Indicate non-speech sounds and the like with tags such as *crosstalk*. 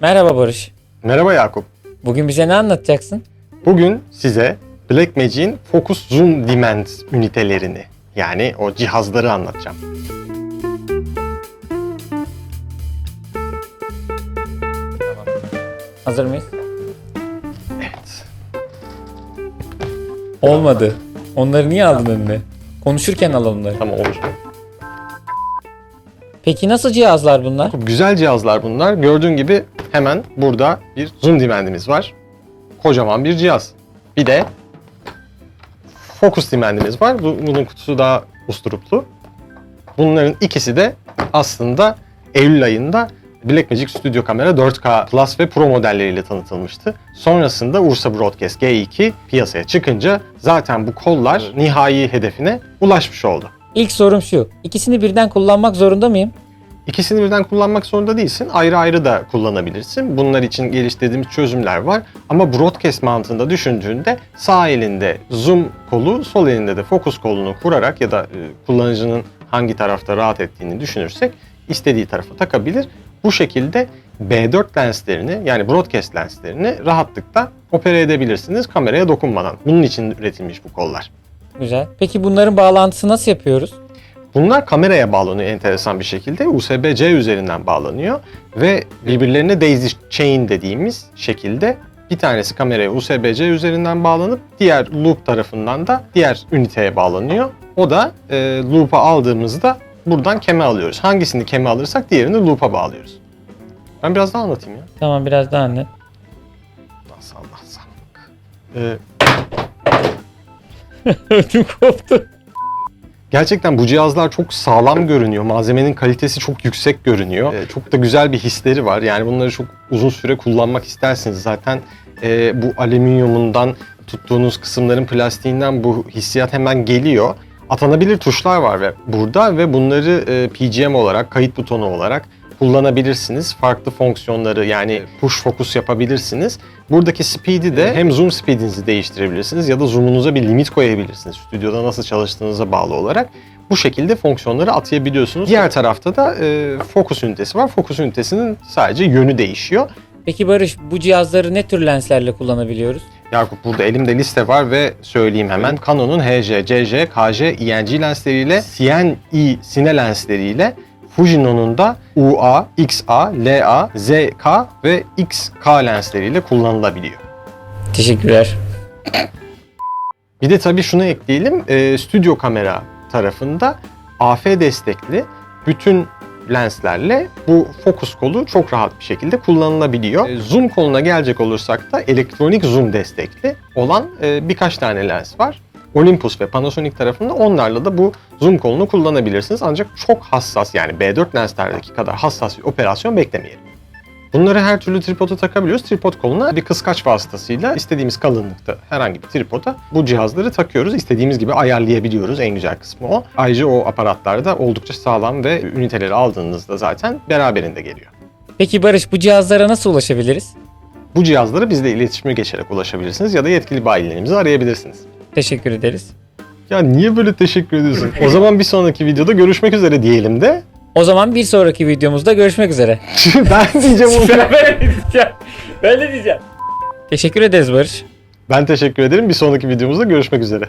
Merhaba Barış. Merhaba Yakup. Bugün bize ne anlatacaksın? Bugün size Blackmagic'in Focus Zoom Demand ünitelerini yani o cihazları anlatacağım. Hazır mıyız? Evet. Olmadı. Onları niye aldın önüne? Konuşurken al onları. Tamam olur. Peki nasıl cihazlar bunlar? Güzel cihazlar bunlar. Gördüğün gibi hemen burada bir Zoom Demand'imiz var. Kocaman bir cihaz. Bir de Focus Demand'imiz var. Bu- Bunun kutusu daha usturuplu. Bunların ikisi de aslında Eylül ayında Blackmagic Studio Camera 4K Plus ve Pro modelleriyle tanıtılmıştı. Sonrasında Ursa Broadcast G2 piyasaya çıkınca zaten bu kollar nihai hedefine ulaşmış oldu. İlk sorum şu. İkisini birden kullanmak zorunda mıyım? İkisini birden kullanmak zorunda değilsin. Ayrı ayrı da kullanabilirsin. Bunlar için geliştirdiğimiz çözümler var. Ama broadcast mantığında düşündüğünde sağ elinde zoom kolu, sol elinde de fokus kolunu kurarak ya da e, kullanıcının hangi tarafta rahat ettiğini düşünürsek istediği tarafa takabilir. Bu şekilde B4 lenslerini yani broadcast lenslerini rahatlıkla opere edebilirsiniz kameraya dokunmadan. Bunun için üretilmiş bu kollar. Güzel. Peki bunların bağlantısı nasıl yapıyoruz? Bunlar kameraya bağlanıyor enteresan bir şekilde. USB-C üzerinden bağlanıyor ve birbirlerine daisy chain dediğimiz şekilde bir tanesi kameraya USB-C üzerinden bağlanıp diğer loop tarafından da diğer üniteye bağlanıyor. O da e, loop'a aldığımızda buradan keme alıyoruz. Hangisini keme alırsak diğerini loop'a bağlıyoruz. Ben biraz daha anlatayım ya. Tamam biraz daha anlat. Nasıl anlatsam. E, Ödüm koptu. Gerçekten bu cihazlar çok sağlam görünüyor. Malzemenin kalitesi çok yüksek görünüyor. Ee, çok da güzel bir hisleri var. Yani bunları çok uzun süre kullanmak istersiniz. Zaten e, bu alüminyumundan tuttuğunuz kısımların plastiğinden bu hissiyat hemen geliyor. Atanabilir tuşlar var ve burada ve bunları e, PGM olarak, kayıt butonu olarak kullanabilirsiniz. Farklı fonksiyonları yani push focus yapabilirsiniz. Buradaki speed'i de hem zoom speed'inizi değiştirebilirsiniz ya da zoom'unuza bir limit koyabilirsiniz. Stüdyoda nasıl çalıştığınıza bağlı olarak. Bu şekilde fonksiyonları atayabiliyorsunuz. Diğer tarafta da e, focus ünitesi var. Focus ünitesinin sadece yönü değişiyor. Peki Barış bu cihazları ne tür lenslerle kullanabiliyoruz? Yakup burada elimde liste var ve söyleyeyim hemen. Canon'un HJ, CJ, KJ, ING lensleriyle, CNI sine lensleriyle, Fujinon'un da UA, XA, LA, ZK ve XK lensleriyle kullanılabiliyor. Teşekkürler. Bir de tabii şunu ekleyelim. E, stüdyo kamera tarafında AF destekli bütün lenslerle bu fokus kolu çok rahat bir şekilde kullanılabiliyor. E, zoom koluna gelecek olursak da elektronik zoom destekli olan e, birkaç tane lens var. Olympus ve Panasonic tarafında onlarla da bu zoom kolunu kullanabilirsiniz. Ancak çok hassas yani B4 lenslerdeki kadar hassas bir operasyon beklemeyelim. Bunları her türlü tripoda takabiliyoruz. Tripod koluna bir kıskaç vasıtasıyla istediğimiz kalınlıkta herhangi bir tripoda bu cihazları takıyoruz. İstediğimiz gibi ayarlayabiliyoruz. En güzel kısmı o. Ayrıca o aparatlar da oldukça sağlam ve üniteleri aldığınızda zaten beraberinde geliyor. Peki Barış bu cihazlara nasıl ulaşabiliriz? Bu cihazlara bizle iletişime geçerek ulaşabilirsiniz ya da yetkili bayilerimizi arayabilirsiniz. Teşekkür ederiz. Ya niye böyle teşekkür ediyorsun? o *laughs* zaman bir sonraki videoda görüşmek üzere diyelim de. O zaman bir sonraki videomuzda görüşmek üzere. *laughs* ben diyeceğim onu. ben ne diyeceğim? Ben ne diyeceğim? Teşekkür ederiz Barış. Ben teşekkür ederim. Bir sonraki videomuzda görüşmek üzere.